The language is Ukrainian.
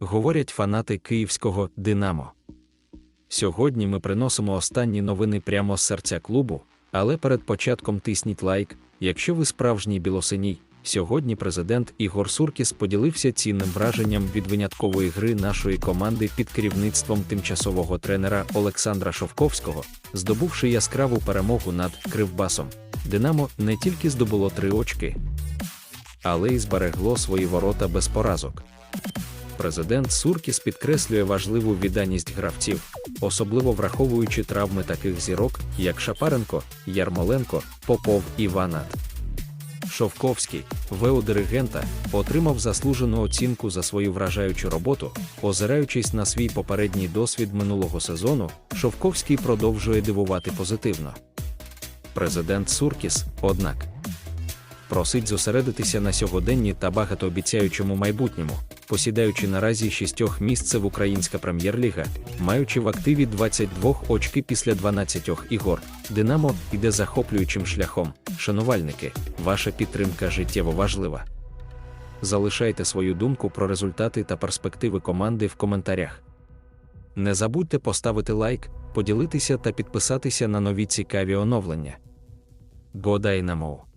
говорять фанати київського Динамо. Сьогодні ми приносимо останні новини прямо з серця клубу, але перед початком тисніть лайк, якщо ви справжній білосиній. Сьогодні президент Ігор Суркіс поділився цінним враженням від виняткової гри нашої команди під керівництвом тимчасового тренера Олександра Шовковського, здобувши яскраву перемогу над Кривбасом. Динамо не тільки здобуло три очки, але й зберегло свої ворота без поразок. Президент Суркіс підкреслює важливу відданість гравців, особливо враховуючи травми таких зірок, як Шапаренко, Ярмоленко, Попов і Ванат. Шовковський, ВО диригента, отримав заслужену оцінку за свою вражаючу роботу. Озираючись на свій попередній досвід минулого сезону, Шовковський продовжує дивувати позитивно. Президент Суркіс, однак, просить зосередитися на сьогоденні та багатообіцяючому майбутньому, посідаючи наразі шістьох місце в Українська прем'єр-ліга, маючи в активі 22 очки після 12 ігор. Динамо йде захоплюючим шляхом. Шанувальники, ваша підтримка життєво важлива. Залишайте свою думку про результати та перспективи команди в коментарях. Не забудьте поставити лайк, поділитися та підписатися на нові цікаві оновлення. Годай намов.